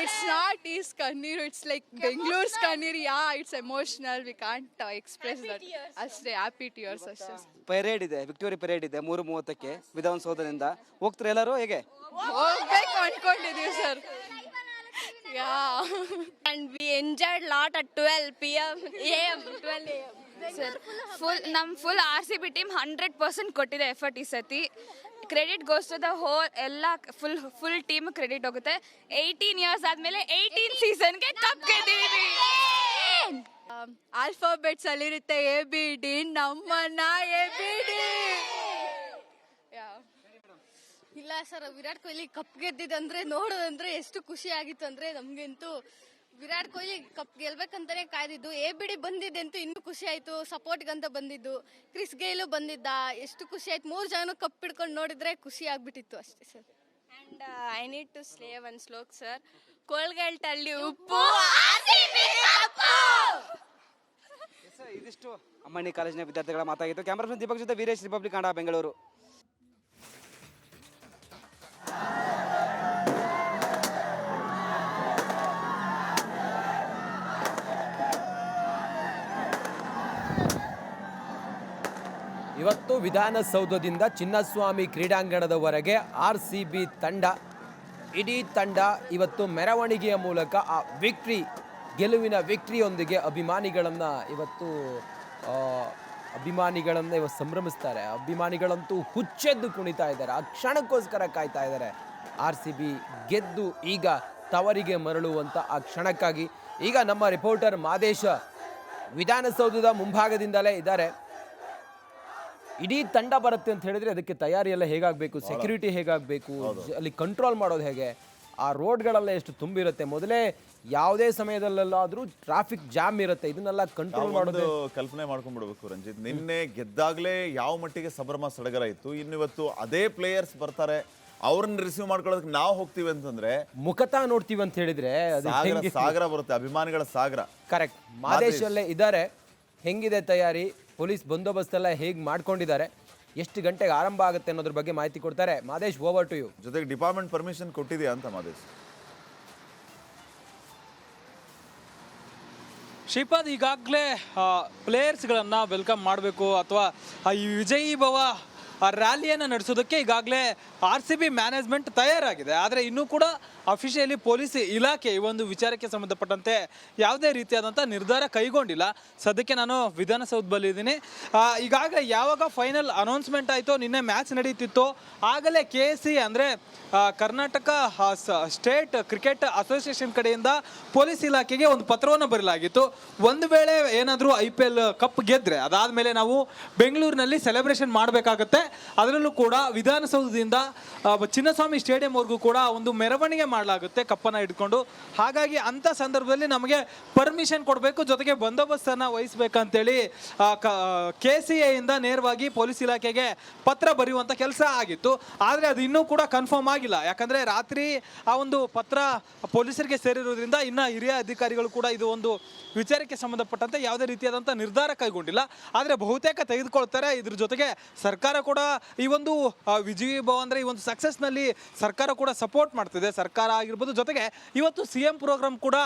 ಇಟ್ಸ್ ನಾಟ್ ಈಸ್ ಕಣ್ಣೀರು ಇಟ್ಸ್ ಲೈಕ್ ಬೆಂಗಳೂರ್ಸ್ ಕಣ್ಣೀರು yeah it's emotional we can't express that ಅಷ್ಟೇ ಹ್ಯಾಪಿ ಟಿಯರ್ಸ್ ಅಷ್ಟೇ ಪೆರೇಡ್ ಇದೆ ವಿಕ್ಟೋರಿ ಪೆರೇಡ್ ಇದೆ ಮೂರು ಮೂವತ್ತಕ್ಕೆ ವಿಧಾನಸೌಧದಿಂದ ಹೋಗ್ತಾರೆ ಎಲ್ಲರೂ? ಹೇಗೆ? ಹೋಗ್ಬೇಕು ಅನ್ಕೊಂಡಿದೀವಿ sir ya and we enjoyed lot at twelve P M A M twelve A M sir full ನಮ್ಮ full R C B team hundred percent ಕೊಟ್ಟಿದೆ ಎಫರ್ಟ್ ಈ ಸತಿ. Credit goes to the whole ಎಲ್ಲ ಫುಲ್ ಫುಲ್ ಟೀಮ್ ಕ್ರೆಡಿಟ್ ಹೋಗುತ್ತೆ. ಏಯ್ಟೀನ್ ಇಯರ್ಸ್ ಆದ್ಮೇಲೆ ಏಯ್ಟೀನ್ ಸೀಸನ್ಗೆ ಕಪ್ ಗೆದ್ದಿದ್ದೀವಿ ಆಲ್ಫಾಬೆಟ್ಸ್ ಅಲ್ಲಿರುತ್ತೆ ಎ ಬಿ ಡಿ ನಮ್ಮನ್ನ ಎ ಬಿ ಡಿ ಇಲ್ಲ ಸರ್ ವಿರಾಟ್ ಕೊಹ್ಲಿ ಕಪ್ ಗೆದ್ದಿದಂದ್ರೆ ನೋಡೋದಂದ್ರೆ ಎಷ್ಟು ಖುಷಿ ಆಗಿತ್ತು ಅಂದ್ರೆ ನಮ್ಗಂತೂ ವಿರಾಟ್ ಕೊಹ್ಲಿ ಕಪ್ ಗೆಲ್ಬೇಕಂತಾನೆ ಕಾಯ್ದಿದ್ದು. ಎ ಬಿಡಿ ಬಂದಿದ್ದೆ ಅಂತೂ ಇನ್ನೂ ಖುಷಿ ಆಯ್ತು. ಸಪೋರ್ಟ್ಗಂತ ಬಂದಿದ್ದು. ಕ್ರಿಸ್ ಗೇಲು ಬಂದಿದ್ದ. ಎಷ್ಟು ಖುಷಿ ಆಯ್ತು. ಮೂರು ಜನ ಕಪ್ ಹಿಡ್ಕೊಂಡು ನೋಡಿದ್ರೆ ಖುಷಿ ಆಗ್ಬಿಟ್ಟಿತ್ತು ಅಷ್ಟೇ sir. And I need to slay one shlok sir ಕೋಲ್ಗಲ್ಟಲ್ಲಿ ಉಪ್ಪು ಇದಿಷ್ಟು ಅಮ್ಮಣ್ಣಿ ಕಾಲೇಜಿನ ವಿದ್ಯಾರ್ಥಿಗಳ ಮಾತಾಗಿತ್ತು. ಕ್ಯಾಮ್ರಾ ದೀಪಕ್ ಜೊತೆ ವೀರೇಶ್ ರಿಪಬ್ಲಿಕ್ ಕನ್ನಡ ಬೆಂಗಳೂರು. ಇವತ್ತು ವಿಧಾನಸೌಧದಿಂದ ಚಿನ್ನಸ್ವಾಮಿ ಕ್ರೀಡಾಂಗಣದವರೆಗೆ ಆರ್ ಸಿ ಬಿ ತಂಡ, ಇಡೀ ತಂಡ ಇವತ್ತು ಮೆರವಣಿಗೆಯ ಮೂಲಕ ಆ ವಿಕ್ಟ್ರಿ, ಗೆಲುವಿನ ವಿಕ್ಟ್ರಿಯೊಂದಿಗೆ ಅಭಿಮಾನಿಗಳನ್ನು ಇವತ್ತು ಅಭಿಮಾನಿಗಳನ್ನು ಇವತ್ತು ಸಂಭ್ರಮಿಸ್ತಾರೆ. ಅಭಿಮಾನಿಗಳಂತೂ ಹುಚ್ಚೆದ್ದು ಕುಣಿತಾ ಇದ್ದಾರೆ. ಆ ಕ್ಷಣಕ್ಕೋಸ್ಕರ ಕಾಯ್ತಾ ಇದ್ದಾರೆ. ಆರ್ ಸಿ ಬಿ ಗೆದ್ದು ಈಗ ತವರಿಗೆ ಮರಳುವಂಥ ಆ ಕ್ಷಣಕ್ಕಾಗಿ. ಈಗ ನಮ್ಮ ರಿಪೋರ್ಟರ್ ಮಾದೇಶ ವಿಧಾನಸೌಧದ ಮುಂಭಾಗದಿಂದಲೇ ಇದ್ದಾರೆ. ಇಡೀ ತಂಡ ಬರುತ್ತೆ ಅಂತ ಹೇಳಿದ್ರೆ ಅದಕ್ಕೆ ತಯಾರಿ ಎಲ್ಲ ಹೇಗಾಗಬೇಕು? ಸೆಕ್ಯೂರಿಟಿ ಹೇಗಾಗಬೇಕು? ಅಲ್ಲಿ ಕಂಟ್ರೋಲ್ ಮಾಡೋದು ಹೇಗೆ? ಆ ರೋಡ್ಗಳೆಲ್ಲ ಎಷ್ಟು ತುಂಬಿರುತ್ತೆ? ಮೊದಲೇ ಯಾವುದೇ ಸಮಯದಲ್ಲೆಲ್ಲಾದರೂ ಟ್ರಾಫಿಕ್ ಜಾಮ್ ಇರುತ್ತೆ. ಇದನ್ನೆಲ್ಲ ಕಂಟ್ರೋಲ್ ಮಾಡೋದು ಕಲ್ಪನೆ ಮಾಡ್ಕೊಂಡ್ಬಿಡ್ಬೇಕು ರಂಜಿತ್. ನಿನ್ನೆ ಗೆದ್ದಾಗ್ಲೇ ಯಾವ ಮಟ್ಟಿಗೆ ಸಬ್ರಮ ಸಡಗರ ಇತ್ತು? ಇನ್ನು ಇವತ್ತು ಅದೇ ಪ್ಲೇಯರ್ಸ್ ಬರ್ತಾರೆ. ಅವ್ರನ್ನ ರಿಸೀವ್ ಮಾಡ್ಕೊಳ್ಳೋದಕ್ಕೆ ನಾವು ಹೋಗ್ತೀವಿ ಅಂತಂದ್ರೆ ಮುಖತ ನೋಡ್ತೀವಿ ಅಂತ ಹೇಳಿದ್ರೆ ಅದು ಸಾಗರ ಹೆಂಗೆ ಸಾಗರ ಬರುತ್ತೆ. ಅಭಿಮಾನಿಗಳ ಸಾಗರ. ಕರೆಕ್ಟ್ ಮಾದೇಶಲ್ಲೇ ಇದ್ದಾರೆ. ಹೆಂಗಿದೆ ತಯಾರಿ? ಪೊಲೀಸ್ ಬಂದೋಬಸ್ತ್ ಎಲ್ಲ ಹೇಗೆ ಮಾಡ್ಕೊಂಡಿದ್ದಾರೆ ಎಷ್ಟು ಗಂಟೆಗೆ ಆರಂಭ ಆಗುತ್ತೆ ಅನ್ನೋದ್ರ ಬಗ್ಗೆ ಮಾಹಿತಿ ಕೊಡ್ತಾರೆ. ಮಾದೇಶ್ ಓವರ್ ಟು ಯು ಜೊತೆಗೆ ಡಿಪಾರ್ಟ್ಮೆಂಟ್ ಪರ್ಮಿಷನ್ ಕೊಟ್ಟಿದೆಯಾ ಅಂತ ಮಾದೇಶ್? ಶ್ರೀಪಾದ್ ಈಗಾಗಲೇ ಪ್ಲೇಯರ್ಸ್ಗಳನ್ನು ವೆಲ್ಕಮ್ ಮಾಡಬೇಕು ಅಥವಾ ಈ ವಿಜಯಿ ಭವ ರ್ಯಾಲಿಯನ್ನು ನಡೆಸೋದಕ್ಕೆ ಈಗಾಗಲೇ ಆರ್ ಸಿ ಬಿ ಮ್ಯಾನೇಜ್ಮೆಂಟ್ ತಯಾರಾಗಿದೆ. ಆದರೆ ಇನ್ನೂ ಕೂಡ ಅಫಿಷಿಯಲಿ ಪೊಲೀಸ್ ಇಲಾಖೆ ಈ ಒಂದು ವಿಚಾರಕ್ಕೆ ಸಂಬಂಧಪಟ್ಟಂತೆ ಯಾವುದೇ ರೀತಿಯಾದಂಥ ನಿರ್ಧಾರ ಕೈಗೊಂಡಿಲ್ಲ. ಸದ್ಯಕ್ಕೆ ನಾನು ವಿಧಾನಸೌಧದಲ್ಲಿದ್ದೀನಿ ಈಗಾಗಲೇ ಯಾವಾಗ ಫೈನಲ್ ಅನೌನ್ಸ್ಮೆಂಟ್ ಆಯಿತೋ, ನಿನ್ನೆ ಮ್ಯಾಚ್ ನಡೀತಿತ್ತು. ಆಗಲೇ ಕೆ ಎಸ್ ಸಿ ಅಂದರೆ ಕರ್ನಾಟಕ ಸ್ಟೇಟ್ ಕ್ರಿಕೆಟ್ ಅಸೋಸಿಯೇಷನ್ ಕಡೆಯಿಂದ ಪೊಲೀಸ್ ಇಲಾಖೆಗೆ ಒಂದು ಪತ್ರವನ್ನು ಬರಲಾಗಿತ್ತು ಒಂದು ವೇಳೆ ಏನಾದರೂ ಐ ಪಿ ಎಲ್ ಕಪ್ ಗೆದ್ರೆ, ಅದಾದಮೇಲೆ ನಾವು ಬೆಂಗಳೂರಿನಲ್ಲಿ ಸೆಲೆಬ್ರೇಷನ್ ಮಾಡಬೇಕಾಗತ್ತೆ. ಅದರಲ್ಲೂ ಕೂಡ ವಿಧಾನಸೌಧದಿಂದ ಚಿನ್ನಸ್ವಾಮಿ ಸ್ಟೇಡಿಯಂವರೆಗೂ ಕೂಡ ಒಂದು ಮೆರವಣಿಗೆ ಮಾಡಲಾಗುತ್ತೆ ಕಪ್ಪನ ಹಿಡ್ಕೊಂಡು. ಹಾಗಾಗಿ ಅಂಥ ಸಂದರ್ಭದಲ್ಲಿ ನಮಗೆ ಪರ್ಮಿಷನ್ ಕೊಡಬೇಕು, ಜೊತೆಗೆ ಬಂದೋಬಸ್ತನ್ನು ವಹಿಸ್ಬೇಕಂತೇಳಿ ಕೆ ಸಿ ಎಯಿಂದ ನೇರವಾಗಿ ಪೊಲೀಸ್ ಇಲಾಖೆಗೆ ಪತ್ರ ಬರೆಯುವಂಥ ಕೆಲಸ ಆಗಿತ್ತು. ಆದರೆ ಅದು ಇನ್ನೂ ಕೂಡ ಕನ್ಫರ್ಮ್ ಆಗಿಲ್ಲ. ಯಾಕಂದರೆ ರಾತ್ರಿ ಆ ಒಂದು ಪತ್ರ ಪೊಲೀಸರಿಗೆ ಸೇರಿರೋದ್ರಿಂದ ಇನ್ನು ಹಿರಿಯ ಅಧಿಕಾರಿಗಳು ಕೂಡ ಇದು ಒಂದು ವಿಚಾರಕ್ಕೆ ಸಂಬಂಧಪಟ್ಟಂತೆ ಯಾವುದೇ ರೀತಿಯಾದಂಥ ನಿರ್ಧಾರ ಕೈಗೊಂಡಿಲ್ಲ. ಆದರೆ ಬಹುತೇಕ ತೆಗೆದುಕೊಳ್ತಾರೆ. ಇದ್ರ ಜೊತೆಗೆ ಸರ್ಕಾರ ಕೂಡ ಈ ಒಂದು ವಿಜಯ ಭವ ಅಂದರೆ ಈ ಒಂದು ಸಕ್ಸಸ್ನಲ್ಲಿ ಸರ್ಕಾರ ಕೂಡ ಸಪೋರ್ಟ್ ಮಾಡ್ತಿದೆ. ಸರ್ಕಾರ ಆಗಿರ್ಬೋದು, ಜೊತೆಗೆ ಇವತ್ತು ಸಿ ಎಂ ಪ್ರೋಗ್ರಾಮ್ ಕೂಡ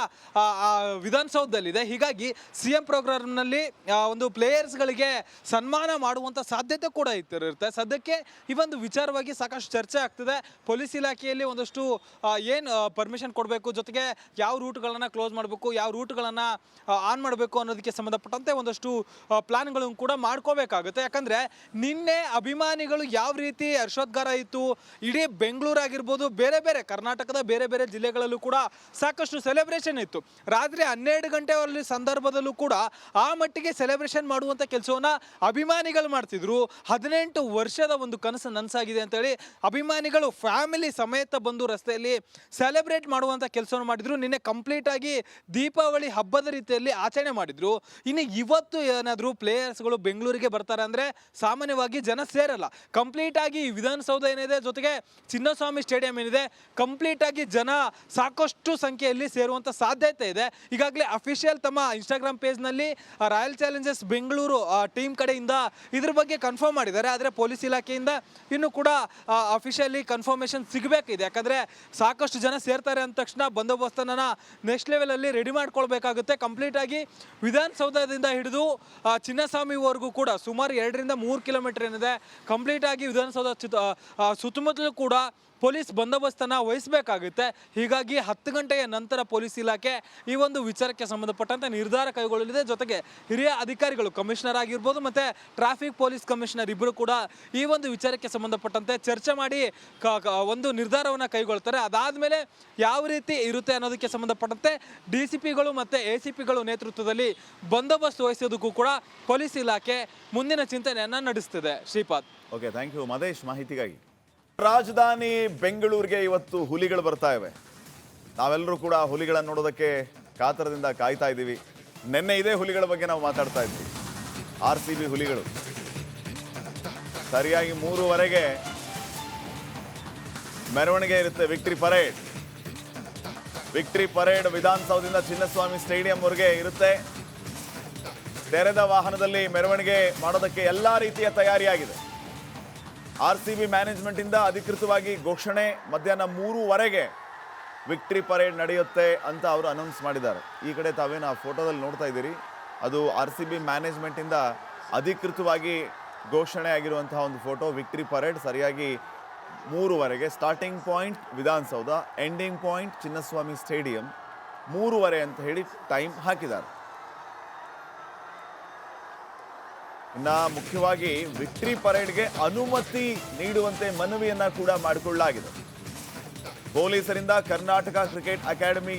ವಿಧಾನಸೌಧದಲ್ಲಿದೆ. ಹೀಗಾಗಿ ಸಿ ಎಂ ಪ್ರೋಗ್ರಾಮ್ನಲ್ಲಿ ಒಂದು ಪ್ಲೇಯರ್ಸ್ಗಳಿಗೆ ಸನ್ಮಾನ ಮಾಡುವಂಥ ಸಾಧ್ಯತೆ ಕೂಡ ಇರುತ್ತೆ ಸದ್ಯಕ್ಕೆ ಈ ಒಂದು ವಿಚಾರವಾಗಿ ಸಾಕಷ್ಟು ಚರ್ಚೆ ಆಗ್ತಿದೆ. ಪೊಲೀಸ್ ಇಲಾಖೆಯಲ್ಲಿ ಒಂದಷ್ಟು ಏನು ಪರ್ಮಿಷನ್ ಕೊಡಬೇಕು, ಜೊತೆಗೆ ಯಾವ ರೂಟ್ಗಳನ್ನು ಕ್ಲೋಸ್ ಮಾಡಬೇಕು, ಯಾವ ರೂಟ್ಗಳನ್ನು ಆನ್ ಮಾಡಬೇಕು ಅನ್ನೋದಕ್ಕೆ ಸಂಬಂಧಪಟ್ಟಂತೆ ಒಂದಷ್ಟು ಪ್ಲಾನ್ಗಳನ್ನು ಕೂಡ ಮಾಡ್ಕೋಬೇಕಾಗುತ್ತೆ. ಯಾಕಂದರೆ ನಿನ್ನೆ ಅಭಿಮಾನಿಗಳು ಯಾವ ರೀತಿ ಹರ್ಷೋದ್ಗಾರ ಇತ್ತು? ಇಡೀ ಬೆಂಗಳೂರು ಆಗಿರ್ಬೋದು ಬೇರೆ ಬೇರೆ ಕರ್ನಾಟಕದ ಬೇರೆ ಬೇರೆ ಜಿಲ್ಲೆಗಳಲ್ಲೂ ಕೂಡ ಸಾಕಷ್ಟು ಸೆಲೆಬ್ರೇಷನ್ ಇತ್ತು. ರಾತ್ರಿ ಹನ್ನೆರಡು ಗಂಟೆ ಸಂದರ್ಭದಲ್ಲೂ ಕೂಡ ಆ ಮಟ್ಟಿಗೆ ಸೆಲೆಬ್ರೇಷನ್ ಮಾಡುವಂಥ ಕೆಲಸವನ್ನ ಅಭಿಮಾನಿಗಳು ಮಾಡ್ತಿದ್ರು. ಹದಿನೆಂಟು ವರ್ಷದ ಒಂದು ಕನಸು ನನಸಾಗಿದೆ ಅಂತೇಳಿ ಅಭಿಮಾನಿಗಳು ಫ್ಯಾಮಿಲಿ ಸಮೇತ ಬಂದು ರಸ್ತೆಯಲ್ಲಿ ಸೆಲೆಬ್ರೇಟ್ ಮಾಡುವಂಥ ಕೆಲಸವನ್ನು ಮಾಡಿದ್ರು. ನಿನ್ನೆ ಕಂಪ್ಲೀಟ್ ಆಗಿ ದೀಪಾವಳಿ ಹಬ್ಬದ ರೀತಿಯಲ್ಲಿ ಆಚರಣೆ ಮಾಡಿದ್ರು. ಇನ್ನು ಇವತ್ತು ಏನಾದರೂ ಪ್ಲೇಯರ್ಸ್ಗಳು ಬೆಂಗಳೂರಿಗೆ ಬರ್ತಾರೆ ಅಂದರೆ ಸಾಮಾನ್ಯವಾಗಿ ಜನ ಸೇರಲ್ಲ ಕಂಪ್ಲೀಟ್ ಆಗಿ ವಿಧಾನಸೌಧ ಏನಿದೆ, ಜೊತೆಗೆ ಚಿನ್ನಸ್ವಾಮಿ ಸ್ಟೇಡಿಯಂ ಏನಿದೆ ಕಂಪ್ಲೀಟ್ ಆಗಿ ಜನ ಸಾಕಷ್ಟು ಸಂಖ್ಯೆಯಲ್ಲಿ ಸೇರುವಂಥ ಸಾಧ್ಯತೆ ಇದೆ. ಈಗಾಗಲೇ ಅಫಿಷಿಯಲ್ ತಮ್ಮ ಇನ್ಸ್ಟಾಗ್ರಾಮ್ ಪೇಜ್ನಲ್ಲಿ ರಾಯಲ್ ಚಾಲೆಂಜರ್ಸ್ ಬೆಂಗಳೂರು ಟೀಮ್ ಕಡೆಯಿಂದ ಇದ್ರ ಬಗ್ಗೆ ಕನ್ಫರ್ಮ್ ಮಾಡಿದ್ದಾರೆ. ಆದರೆ ಪೊಲೀಸ್ ಇಲಾಖೆಯಿಂದ ಇನ್ನೂ ಕೂಡ ಅಫಿಷಿಯಲಿ ಕನ್ಫರ್ಮೇಷನ್ ಸಿಗಬೇಕಿದೆ. ಯಾಕಂದರೆ ಸಾಕಷ್ಟು ಜನ ಸೇರ್ತಾರೆ ಅಂದ ತಕ್ಷಣ ಬಂದೋಬಸ್ತನ ನೆಕ್ಸ್ಟ್ ಲೆವೆಲಲ್ಲಿ ರೆಡಿ ಮಾಡ್ಕೊಳ್ಬೇಕಾಗುತ್ತೆ. ಕಂಪ್ಲೀಟ್ ಆಗಿ ವಿಧಾನಸೌಧದಿಂದ ಹಿಡಿದು ಚಿನ್ನಸ್ವಾಮಿವರೆಗೂ ಕೂಡ ಸುಮಾರು ಎರಡರಿಂದ ಮೂರು ಕಿಲೋಮೀಟರ್ ಏನಿದೆ ಕಂಪ್ಲೀಟ್ ಆಗಿ ವಿಧಾನಸೌಧ ಸುತ್ತಮುತ್ತಲೂ ಕೂಡ ಪೊಲೀಸ್ ಬಂದೋಬಸ್ತನ್ನು ವಹಿಸಬೇಕಾಗುತ್ತೆ. ಹೀಗಾಗಿ ಹತ್ತು ಗಂಟೆಯ ನಂತರ ಪೊಲೀಸ್ ಇಲಾಖೆ ಈ ಒಂದು ವಿಚಾರಕ್ಕೆ ಸಂಬಂಧಪಟ್ಟಂತೆ ನಿರ್ಧಾರ ಕೈಗೊಳ್ಳಲಿದೆ. ಜೊತೆಗೆ ಹಿರಿಯ ಅಧಿಕಾರಿಗಳು ಕಮಿಷನರ್ ಆಗಿರ್ಬೋದು ಮತ್ತು ಟ್ರಾಫಿಕ್ ಪೊಲೀಸ್ ಕಮಿಷನರ್ ಇಬ್ಬರು ಕೂಡ ಈ ಒಂದು ವಿಚಾರಕ್ಕೆ ಸಂಬಂಧಪಟ್ಟಂತೆ ಚರ್ಚೆ ಮಾಡಿ ಒಂದು ನಿರ್ಧಾರವನ್ನು ಕೈಗೊಳ್ತಾರೆ. ಅದಾದಮೇಲೆ ಯಾವ ರೀತಿ ಇರುತ್ತೆ ಅನ್ನೋದಕ್ಕೆ ಸಂಬಂಧಪಟ್ಟಂತೆ ಡಿ ಸಿ ಪಿಗಳು ಮತ್ತು ಎ ಸಿ ಪಿಗಳು ನೇತೃತ್ವದಲ್ಲಿ ಬಂದೋಬಸ್ತ್ ವಹಿಸೋದಕ್ಕೂ ಕೂಡ ಪೊಲೀಸ್ ಇಲಾಖೆ ಮುಂದಿನ ಚಿಂತನೆಯನ್ನು ನಡೆಸ್ತಿದೆ. Shripad. Okay thank you Madesh ಮಾಹಿತಿಗಾಗಿ. ರಾಜಧಾನಿ ಬೆಂಗಳೂರಿಗೆ ಇವತ್ತು ಹುಲಿಗಳು ಬರ್ತಾ ಇವೆ. ನಾವೆಲ್ಲರೂ ಕೂಡ ಹುಲಿಗಳನ್ನು ನೋಡೋದಕ್ಕೆ ಕಾತರದಿಂದ ಕಾಯ್ತಾ ಇದ್ದೀವಿ. ನಿನ್ನೆ ಇದೇ ಹುಲಿಗಳ ಬಗ್ಗೆ ನಾವು ಮಾತಾಡ್ತಾ ಇದ್ವಿ. ಆರ್ ಸಿ ಬಿ ಹುಲಿಗಳು. ಸರಿಯಾಗಿ ಮೂರುವರೆಗೆ ಮೆರವಣಿಗೆ ಇರುತ್ತೆ. ವಿಕ್ಟ್ರಿ ಪರೇಡ್ ವಿಕ್ಟ್ರಿ ಪರೇಡ್ ವಿಧಾನಸೌಧದಿಂದ ಚಿನ್ನಸ್ವಾಮಿ ಸ್ಟೇಡಿಯಂವರೆಗೆ ಇರುತ್ತೆ. ತೆರೆದ ವಾಹನದಲ್ಲಿ ಮೆರವಣಿಗೆ ಮಾಡೋದಕ್ಕೆ ಎಲ್ಲ ರೀತಿಯ ತಯಾರಿಯಾಗಿದೆ. ಆರ್ ಸಿ ಬಿ ಮ್ಯಾನೇಜ್ಮೆಂಟಿಂದ ಅಧಿಕೃತವಾಗಿ ಘೋಷಣೆ. ಮಧ್ಯಾಹ್ನ ಮೂರುವರೆಗೆ ವಿಕ್ಟ್ರಿ ಪರೇಡ್ ನಡೆಯುತ್ತೆ ಅಂತ ಅವರು ಅನೌನ್ಸ್ ಮಾಡಿದ್ದಾರೆ. ಈ ಕಡೆ ತಾವೇನು ಆ ಫೋಟೋದಲ್ಲಿ ನೋಡ್ತಾ ಇದ್ದೀರಿ? ಅದು ಆರ್ ಸಿ ಬಿ ಮ್ಯಾನೇಜ್ಮೆಂಟಿಂದ ಅಧಿಕೃತವಾಗಿ ಘೋಷಣೆ ಆಗಿರುವಂತಹ ಒಂದು ಫೋಟೋ. ವಿಕ್ಟ್ರಿ ಪರೇಡ್ ಸರಿಯಾಗಿ ಮೂರುವರೆಗೆ starting point Vidhana Soudha ending point Chinnaswamy stadium ಮೂರುವರೆ ಅಂತ ಹೇಳಿ ಟೈಮ್ ಹಾಕಿದ್ದಾರೆ. ಇನ್ನ ಮುಖ್ಯವಾಗಿ ವಿಕ್ಟ್ರಿ ಪರೇಡ್ಗೆ ಅನುಮತಿ ನೀಡುವಂತೆ ಮನವಿಯನ್ನ ಕೂಡ ಮಾಡಿಕೊಳ್ಳಲಾಗಿದೆ. ಪೊಲೀಸರಿಂದ ಕರ್ನಾಟಕ ಕ್ರಿಕೆಟ್ ಅಕಾಡೆಮಿ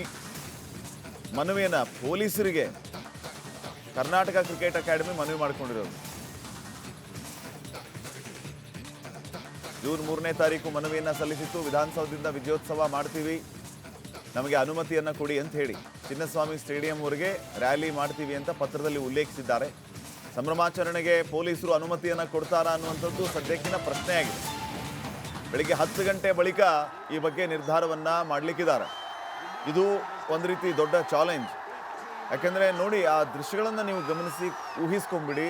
ಮನವಿಯನ್ನ ಪೊಲೀಸರಿಗೆ, ಕರ್ನಾಟಕ ಕ್ರಿಕೆಟ್ ಅಕಾಡೆಮಿ ಮನವಿ ಮಾಡಿಕೊಂಡಿರೋದು. ಜೂನ್ ಮೂರನೇ ತಾರೀಕು ಮನವಿಯನ್ನ ಸಲ್ಲಿಸಿತ್ತು. ವಿಧಾನಸೌಧದಿಂದ ವಿಜಯೋತ್ಸವ ಮಾಡ್ತೀವಿ. ನಮಗೆ ಅನುಮತಿಯನ್ನ ಕೊಡಿ ಅಂತ ಹೇಳಿ ಚಿನ್ನಸ್ವಾಮಿ ಸ್ಟೇಡಿಯಂವರೆಗೆ ರ್ಯಾಲಿ ಮಾಡ್ತೀವಿ ಅಂತ ಪತ್ರದಲ್ಲಿ ಉಲ್ಲೇಖಿಸಿದ್ದಾರೆ. ಸಂಭ್ರಮಾಚರಣೆಗೆ ಪೊಲೀಸರು ಅನುಮತಿಯನ್ನು ಕೊಡ್ತಾರಾ ಅನ್ನುವಂಥದ್ದು ಸದ್ಯಕ್ಕಿನ ಪ್ರಶ್ನೆಯಾಗಿದೆ. ಬೆಳಿಗ್ಗೆ ಹತ್ತು ಗಂಟೆ ಬಳಿಕ ಈ ಬಗ್ಗೆ ನಿರ್ಧಾರವನ್ನು ಮಾಡಲಿಕ್ಕಿದ್ದಾರೆ. ಇದು ಒಂದು ರೀತಿ ದೊಡ್ಡ ಚಾಲೆಂಜ್. ಯಾಕೆಂದರೆ ನೋಡಿ, ಆ ದೃಶ್ಯಗಳನ್ನು ನೀವು ಗಮನಿಸಿ, ಊಹಿಸ್ಕೊಂಬಿಡಿ.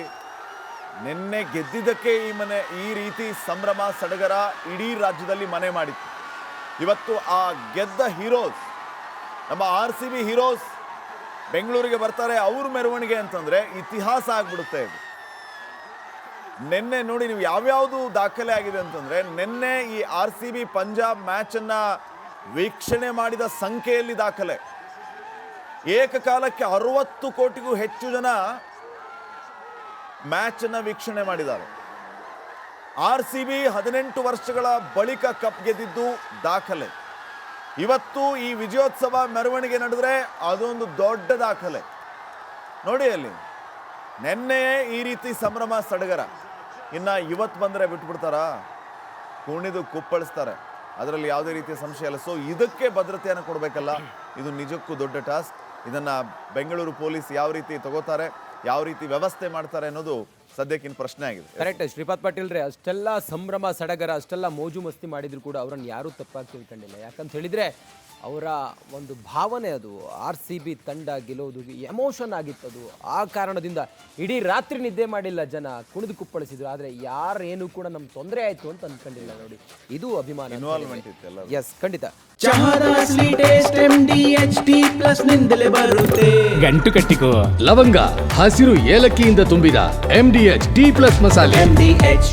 ನಿನ್ನೆ ಗೆದ್ದಿದ್ದಕ್ಕೆ ಈ ಮನೆ, ಈ ರೀತಿ ಸಂಭ್ರಮ, ಸಡಗರ ಇಡೀ ರಾಜ್ಯದಲ್ಲಿ ಮನೆ ಮಾಡಿತ್ತು. ಇವತ್ತು ಆ ಗೆದ್ದ ಹೀರೋಸ್, ನಮ್ಮ ಆರ್ ಸಿ ಬಿ ಹೀರೋಸ್ ಬೆಂಗಳೂರಿಗೆ ಬರ್ತಾರೆ, ಅವ್ರ ಮೆರವಣಿಗೆ ಅಂತಂದ್ರೆ ಇತಿಹಾಸ ಆಗ್ಬಿಡುತ್ತೆ ಇದು. ನಿನ್ನೆ ನೋಡಿ ನೀವು ಯಾವ್ಯಾವುದು ದಾಖಲೆ ಆಗಿದೆ ಅಂತಂದ್ರೆ, ನಿನ್ನೆ ಈ R C B Punjab match ಅನ್ನ ವೀಕ್ಷಣೆ ಮಾಡಿದ ಸಂಖ್ಯೆಯಲ್ಲಿ ದಾಖಲೆ. ಏಕಕಾಲಕ್ಕೆ ಅರವತ್ತು ಕೋಟಿಗೂ ಹೆಚ್ಚು ಜನ ಮ್ಯಾಚ್ ಅನ್ನ ವೀಕ್ಷಣೆ ಮಾಡಿದ್ದಾರೆ. ಆರ್ ಸಿ ಬಿ ಹದಿನೆಂಟು ವರ್ಷಗಳ ಬಳಿಕ ಕಪ್ ಗೆದ್ದಿದ್ದು ದಾಖಲೆ. ಇವತ್ತು ಈ ವಿಜಯೋತ್ಸವ ಮೆರವಣಿಗೆ ನಡೆದ್ರೆ ಅದೊಂದು ದೊಡ್ಡ ದಾಖಲೆ. ನೋಡಿ ಅಲ್ಲಿ ನಿನ್ನೆಯೇ ಈ ರೀತಿ ಸಂಭ್ರಮ ಸಡಗರ. ಇನ್ನ ಇವತ್ತು ಬಂದರೆ ಬಿಟ್ಬಿಡ್ತಾರಾ? ಕುಣಿದು ಕುಪ್ಪಳಿಸ್ತಾರೆ. ಅದರಲ್ಲಿ ಯಾವುದೇ ರೀತಿಯ ಸಂಶಯ ಇಲ್ಲ. ಸೊ ಇದಕ್ಕೆ ಭದ್ರತೆಯನ್ನು ಕೊಡಬೇಕಲ್ಲ. ಇದು ನಿಜಕ್ಕೂ ದೊಡ್ಡ ಟಾಸ್ಕ್. ಇದನ್ನು ಬೆಂಗಳೂರು ಪೊಲೀಸ್ ಯಾವ ರೀತಿ ತಗೋತಾರೆ, ಯಾವ ರೀತಿ ವ್ಯವಸ್ಥೆ ಮಾಡ್ತಾರೆ ಅನ್ನೋದು ಸದ್ಯಕ್ಕಿನ ಪ್ರಶ್ನೆ ಆಗಿದೆ. ಕರೆಕ್ಟ್, ಶ್ರೀಪಾದ್ ಪಾಟೀಲ್ ರೇ, ಅಷ್ಟೆಲ್ಲ ಸಂಭ್ರಮ, ಸಡಗರ, ಅಷ್ಟೆಲ್ಲ ಮೋಜು ಮಸ್ತಿ ಮಾಡಿದ್ರು ಕೂಡ ಅವರನ್ನು ಯಾರೂ ತಪ್ಪಾಗಿ ತಿಳ್ಕೊಂಡಿಲ್ಲ. ಯಾಕಂತ ಹೇಳಿದ್ರೆ ಅವರ ಒಂದು ಭಾವನೆ ಅದು. ಆರ್ ಸಿ ಬಿ ತಂಡ ಗೆಲ್ಲೋದು ಎಮೋಷನ್ ಆಗಿತ್ತು ಅದು ಆ ಕಾರಣದಿಂದ ಇಡೀ ರಾತ್ರಿ ನಿದ್ದೆ ಮಾಡಿಲ್ಲ ಜನ ಕುಣಿದು ಕುಪ್ಪಳಿಸಿದ್ರು. ಆದರೆ ಯಾರೇನು ಕೂಡ ನಮ್ಗೆ ತೊಂದರೆ ಆಯಿತು ಅಂತ ಅಂದ್ಕೊಂಡಿಲ್ಲ ನೋಡಿ. ಇದು ಅಭಿಮಾನ ಎಸ್ ಖಂಡಿತ. ಗಂಟು ಕಟ್ಟಿಕೋ. ಲವಂಗ ಹಸಿರು ಏಲಕ್ಕಿಯಿಂದ ತುಂಬಿದ M D H T plus ಮಸಾಲೆ. M D H